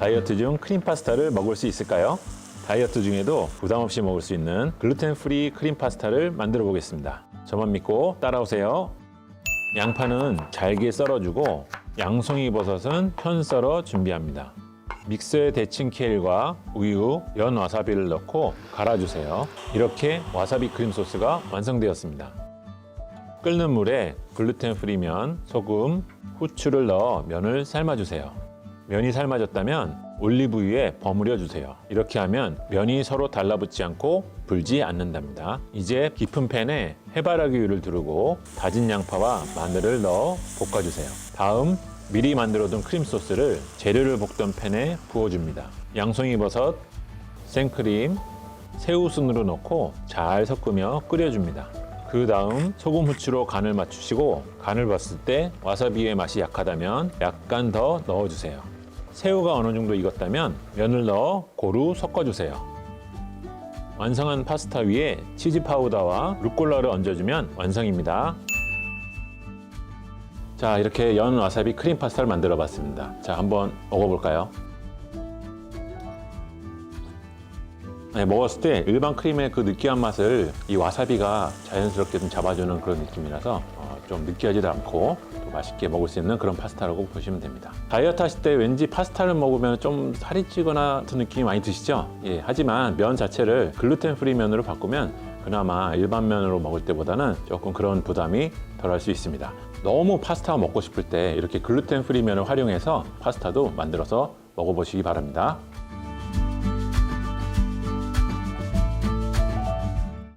다이어트 중 크림 파스타를 먹을 수 있을까요? 다이어트 중에도 부담 없이 먹을 수 있는 글루텐 프리 크림 파스타를 만들어 보겠습니다. 저만 믿고 따라오세요. 양파는 잘게 썰어주고 양송이 버섯은 편 썰어 준비합니다. 믹서에 데친 케일과 우유, 연 와사비를 넣고 갈아주세요. 이렇게 와사비 크림 소스가 완성되었습니다. 끓는 물에 글루텐 프리면, 소금, 후추를 넣어 면을 삶아주세요. 면이 삶아졌다면 올리브유에 버무려 주세요. 이렇게 하면 면이 서로 달라붙지 않고 불지 않는답니다. 이제 깊은 팬에 해바라기유를 두르고 다진 양파와 마늘을 넣어 볶아주세요. 다음 미리 만들어둔 크림 소스를 재료를 볶던 팬에 부어줍니다. 양송이 버섯, 생크림, 새우 순으로 넣고 잘 섞으며 끓여줍니다. 그 다음 소금 후추로 간을 맞추시고 간을 봤을 때 와사비의 맛이 약하다면 약간 더 넣어주세요. 새우가 어느 정도 익었다면 면을 넣어 고루 섞어주세요. 완성한 파스타 위에 치즈 파우더와 루꼴라를 얹어주면 완성입니다. 자, 이렇게 연 와사비 크림 파스타를 만들어 봤습니다. 자, 한번 먹어볼까요? 네, 먹었을 때 일반 크림의 그 느끼한 맛을 이 와사비가 자연스럽게 좀 잡아주는 그런 느낌이라서 어, 좀 느끼하지도 않고 또 맛있게 먹을 수 있는 그런 파스타라고 보시면 됩니다. 다이어트 하실 때 왠지 파스타를 먹으면 좀 살이 찌거나 같은 느낌이 많이 드시죠? 예, 하지만 면 자체를 글루텐 프리 면으로 바꾸면 그나마 일반 면으로 먹을 때보다는 조금 그런 부담이 덜할 수 있습니다. 너무 파스타가 먹고 싶을 때 이렇게 글루텐 프리 면을 활용해서 파스타도 만들어서 먹어보시기 바랍니다.